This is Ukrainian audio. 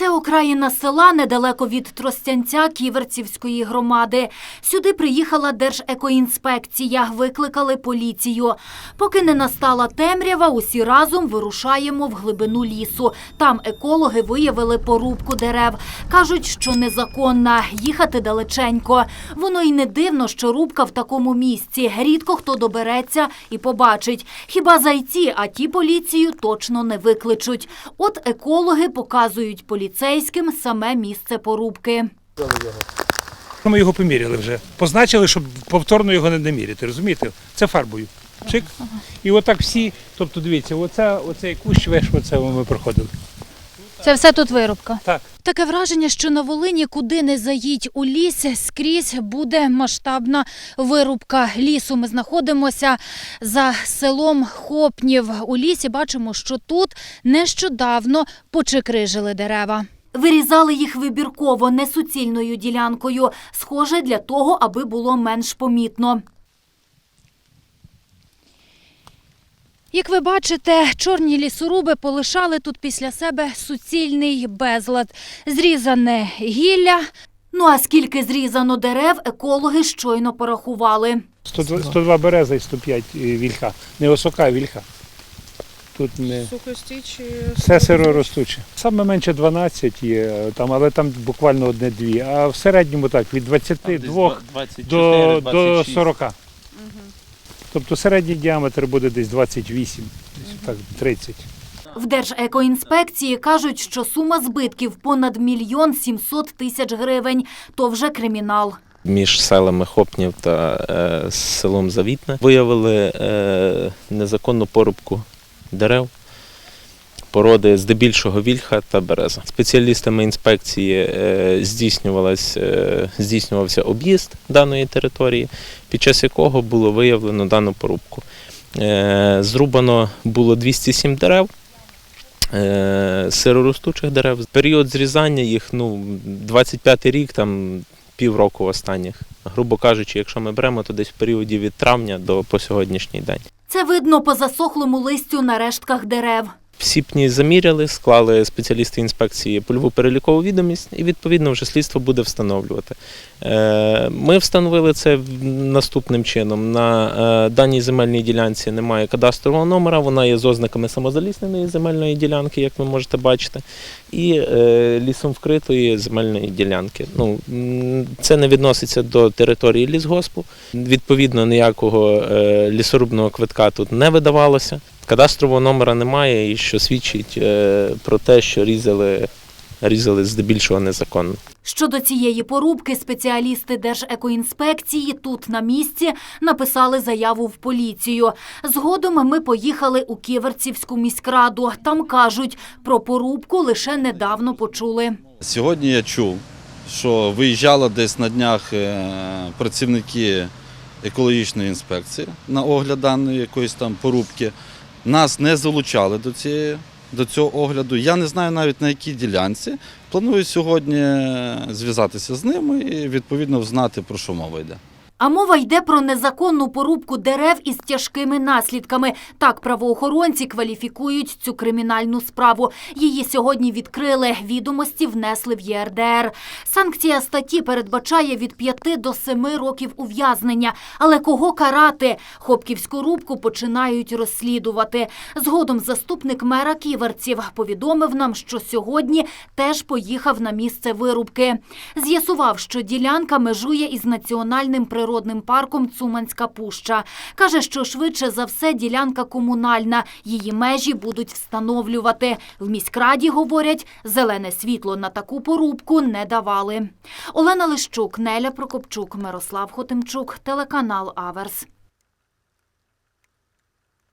Це окраїна села недалеко від Тростянця Ківерцівської громади. Сюди приїхала Держекоінспекція, викликали поліцію. Поки не настала темрява, усі разом вирушаємо в глибину лісу. Там екологи виявили порубку дерев. Кажуть, що незаконна, їхати далеченько. Воно й не дивно, що рубка в такому місці. Рідко хто добереться і побачить. Хіба зайці, а ті поліцію точно не викличуть. От екологи показують поліцейським саме місце порубки. Ми його поміряли вже. Позначили, щоб повторно його не наміряти, розумієте? Це фарбою. Чик. І отак всі, тобто дивіться, оце, оцей кущ веш, оце ми проходили. Це все тут вирубка. Так. Таке враження, що на Волині, куди не заїдь у ліс, скрізь буде масштабна вирубка лісу. Ми знаходимося за селом Хопнів. У лісі бачимо, що тут нещодавно почекрижили дерева. Вирізали їх вибірково, не суцільною ділянкою, схоже для того, аби було менш помітно. Як ви бачите, чорні лісоруби полишали тут після себе суцільний безлад. Зрізане гілля. Ну а скільки зрізано дерев, екологи щойно порахували. 102, 102 береза і 105 вільха. Не осока, а вільха. Тут не Сухостійчі. все сироростуче. Саме менше 12 є, там, але там буквально одне-дві. А в середньому так, від 22 до, до 40. Тобто середній діаметр буде десь 28, десь так 30. В Держекоінспекції кажуть, що сума збитків понад мільйон сімсот тисяч гривень. То вже кримінал. між селами Хопнів та е, селом Завітне. Виявили е, незаконну порубку дерев, породи здебільшого вільха та береза. Спеціалістами інспекції е, е, здійснювався об'їзд даної території, під час якого було виявлено дану порубку. Е, зрубано було 207 дерев. Сироростучих дерев. Період зрізання їх ну, 25 рік, там півроку останніх. Грубо кажучи, якщо ми беремо, то десь в періоді від травня до по сьогоднішній день. Це видно по засохлому листю на рештках дерев. Всі пні заміряли, склали спеціалісти інспекції польову перелікову відомість, і відповідно вже слідство буде встановлювати. Е, Ми встановили це наступним чином. На е, даній земельній ділянці немає кадастрового номера, вона є з ознаками самозалісненої земельної ділянки, як ви можете бачити, і е, лісом вкритої земельної ділянки. Ну, це не відноситься до території лісгоспу. Відповідно, ніякого лісорубного квитка тут не видавалося. Кадастрового номера немає, і що свідчить е, про те, що різали, різали здебільшого незаконно. Щодо цієї порубки, спеціалісти Держекоінспекції тут на місці написали заяву в поліцію. Згодом ми поїхали у Ківерцівську міськраду. Там кажуть, про порубку лише недавно почули. Сьогодні я чув, що виїжджали десь на днях е, працівники екологічної інспекції на огляд даної якоїсь там порубки. Нас не залучали до, цієї, до цього огляду. Я не знаю навіть на якій ділянці. Планую сьогодні зв'язатися з ними і відповідно знати, про що мова йде. А мова йде про незаконну порубку дерев із тяжкими наслідками. Так правоохоронці кваліфікують цю кримінальну справу. Її сьогодні відкрили. Відомості внесли в ЄРДР. Санкція статті передбачає від 5 до 7 років ув'язнення. Але кого карати? Хопківську рубку починають розслідувати. Згодом заступник мера Ківерців повідомив нам, що сьогодні теж поїхав на місце вирубки. З'ясував, що ділянка межує із національним природним парком Цуманська пуща. Каже, що швидше за все ділянка комунальна. Її межі будуть встановлювати. В міськраді говорять, зелене світло на таку порубку не давали. Олена Лищук, Неля Прокопчук, Мирослав Хотимчук, телеканал Аверс.